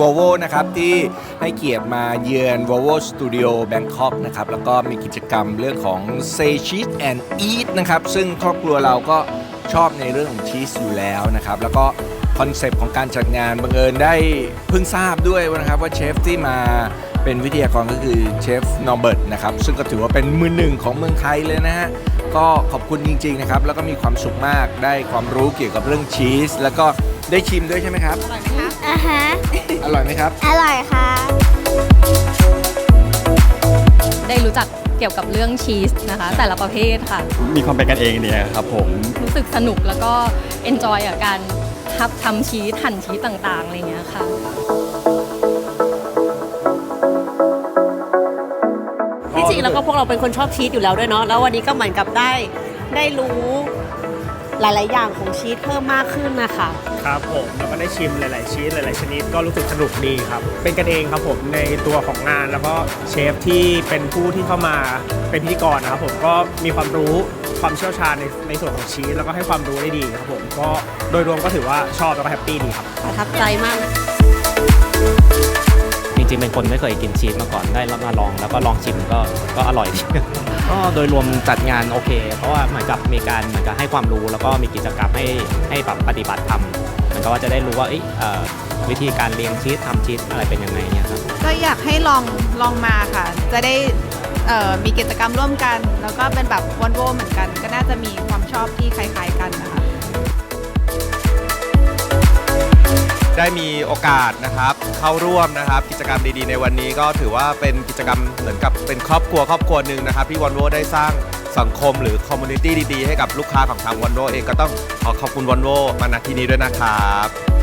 Volvo นะครับ ที่ให้เกียรติมาเยือน Volvo Studio Bangkok นะครับ แล้วก็มีกิจกรรมเรื่องของ Say Cheese and Eat นะครับ ซึ่งครอบครัวเราก็ชอบในเรื่องของชีสอยู่แล้วนะครับ แล้วก็คอนเซปต์ของการจัดงานบังเอิญได้เพิ่งทราบด้วยนะครับว่าเชฟที่มาเป็นวิทยากรก็คือเชฟนอร์เบิร์ตนะครับ ซึ่งก็ถือว่าเป็นมือหนึ่งของเมืองไทยเลยนะฮะก็ขอบคุณจริง ๆ นะครับ แล้วก็มีความสุขมากได้ความรู้เกี่ยวกับเรื่องชีส แล้วก็ ได้ชิมด้วยใช่ไหมครับ อ่าฮะ อร่อยไหมครับ อร่อยค่ะ ได้รู้จักเกี่ยวกับเรื่องชีสนะคะ แต่ละประเภทค่ะ มีความเป็นกันเองเนี่ยครับผม รู้สึกสนุกแล้วก็เอนจอยกับการทับทำชีสหั่นชีสต่างๆอะไรอย่างเงี้ยค่ะที่จริงแล้วก็พวกเราเป็นคนชอบชีสอยู่แล้วด้วยเนาะแล้ววันนี้ก็เหมือนกับได้ได้รู้ หลาย ๆ อย่างของชีสเพิ่มมากขึ้นนะคะ ครับผมแล้วก็ได้ชิมหลาย ๆ ชีสหลาย ๆ ชนิดก็รู้สึกสนุกดีครับ เป็นกันเองครับผมในตัวของงานแล้วก็เชฟที่เป็นผู้ที่เข้ามาเป็นพิธีกรนะครับผมก็มีความรู้ความเชี่ยวชาญในในส่วนของชีสแล้วก็ให้ความรู้ได้ดีครับผมก็โดยรวมก็ถือว่าชอบแล้วก็แฮปปี้ดีครับประทับใจมากจ ริงๆเป็นคนไม่เคยกินชีสมาก่อนได้มาลองแล้วก็ลองชิมก็ก็อร่อย ก็โดยรวมจัดงานโอเค เพราะว่าเหมือนกับมีการเหมือนกับให้ความรู้แล้วก็มีกิจกรรมให้ให้แบบปฏิบัติทำเหมือนกับว่าจะได้รู้ว่าเอยเออวิธีการเลี้ยงชีสทำชีสอะไรเป็นยังไงเนี่ยครับก็อยากให้ลองลองมาค่ะ จะได้มีกิจกรรมร่วมกัน แล้วก็เป็นแบบวันโวเหมือนกัน ก็น่าจะมีความชอบที่คล้ายๆกันนะคะ ได้มีโอกาสนะครับ เข้าร่วมนะครับ กิจกรรมดีๆ ในวันนี้ก็ถือว่าเป็นกิจกรรมเหมือนกับเป็นครอบครัวครอบครัวหนึ่งนะครับที่วอนโวได้สร้างสังคมหรือคอมมูนิตี้ดีๆ ให้กับลูกค้าของทางวอนโวเองก็ต้องขอขอบคุณวอนโวมาณที่นี้ด้วยนะครับ